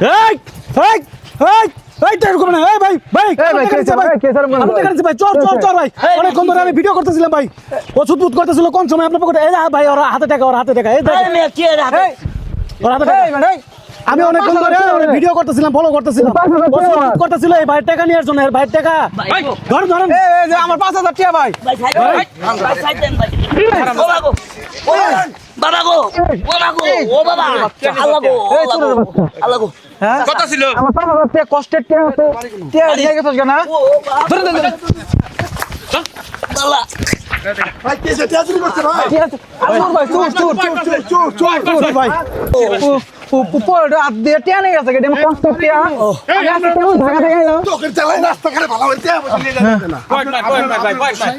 এই এই এই এই টাকা করবে না এই ভাই ভাই এই ভাই, ভাই, ভাই চল চল চল ভাই অনেকক্ষণ ধরে আমি ভিডিও করতেছিলাম ভাই। ওষুধ বুধ করতেছিল কোন সময়? আপনার পকেটে এই যে ভাই ওরা হাতে টাকা ওরা হাতে টাকা এই? ওরা হাতে টাকা এই মানে আমি অনেকক্ষণ ধরে ওরা ভিডিও করতেছিলাম ফলো করতেছিলাম। পাঁচ হাজার টাকা। করতেছিল এই টাকা জন্য এই ভাইয়ের টাকা। ভাই, ধর ধরেন আমার পাঁচ হাজার টাকা ভাই। ভাই, সাইড দেন, ভাই, ভাই, সাইড দেন, ভাই। ও গো, ও বাবা। গো, ও বাবা গো, ও বাবা, ও আল্লাহ গো, আল্লাহ গো। হ্যাঁ? কত ছিল। আমার হাজার টাকা কষ্টের তো টাকা দিয়ে গেছিস কেন হ্যাঁ? বাবা, ধরে ধরে ধরে আল্লাহ। ঠিক আছে চুর ভাই। চুর চুর চুর চুর চল ভাই। পরে হাত দিয়ে টাকা নিয়ে গেছে আমার আমি আজকে কেমন ঢাকা থেকে তারপরে আমার পরের মধ্যে আসলো টাকা কত বড় বাটপার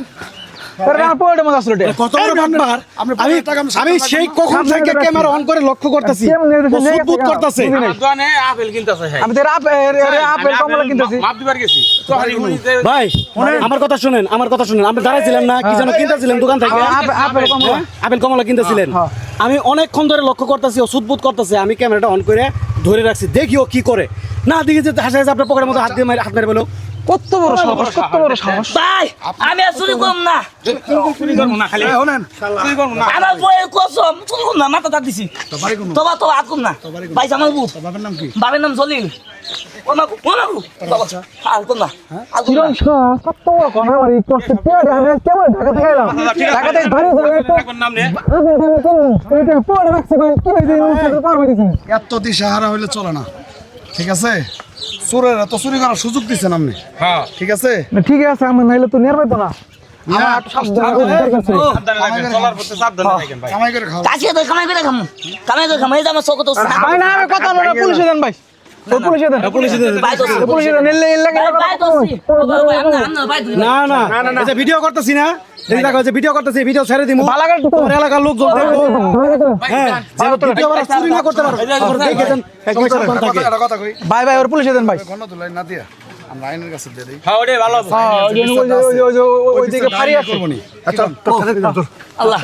আমি আমি সেই কখন থেকে ক্যামেরা অন করে লক্ষ্য করতেছি। কেমন নিয়ে গেছে, ওষুধ বুধ করতেছে। বুঝি নাই। দোকানে আপেল হ্যাঁ। আমি আপেল কমলা কিনতেছি। মাপ দিবার গেছি। তো হারি হুনিতে ভাই আমার কথা শুনেন আমার কথা শুনেন। আপনি দাঁড়াইছিলেন না কি যেন কিনতেছিলেন দোকান থেকে? আপেল আপেল কমলা। হ্যাঁ? কিনতেছিলেন। হ্যাঁ। আমি অনেকক্ষণ ধরে লক্ষ্য করতেছি ওষুধ বুধ করতেছে। আমি ক্যামেরাটা অন করে ধরে রাখছি। দেখিও কি করে। না দেখি যে হাসা হাসা আপনার পকেটের মধ্যে হাত দিয়ে মারি- হাত মেরে বলো কত বড় সাহস কত বড় সাহস? ভাই, আমি চুরি করব না। চুরি করব না খালি। চুরি করব না। আমার বইয়ের কসম চুরি করব না মাথা দিছি। তোবা তোবা করব না। ভাই বুট বাবার নাম জলিল। ও মাগু ও মাগু বাবা আর করব না আর করব না। কত বড় কথা আমার এই কষ্টের টাকা আমি কেমন ঢাকা থেকে এলাম? ঢাকা থেকে ধরে ধরে এখন নাম নে। এটা পরে রাখছে ভাই। কি হয়েছে? পারবে দিছি এত দিশাহারা হইলে চলে না। ঠিক আছে? চোরেরা তো চুরি করার সুযোগ দিচ্ছেন আপনি। হ্যাঁ। ঠিক আছে? ঠিক আছে আমি নাইলে তো নেয়ার তো না। ভাই কামাই করে খাম কামাই করে খামু কামাই করে খামু এই যে আমার চোখ তো ভাই না আমি কথা বলে পুলিশে দেন ভাই। তুই না। না ভিডিও করতেছি না। যে ভিডিও করতেছি ভিডিও ছেড়ে তোমার এলাকার লোকজন দেখব হ্যাঁ চুরি না করতে পারো। ভাই ভাই ওর পুলিশে দেন ভাই। না দিয়া আমরা। আইনের কাছে দিয়ে নি আল্লাহ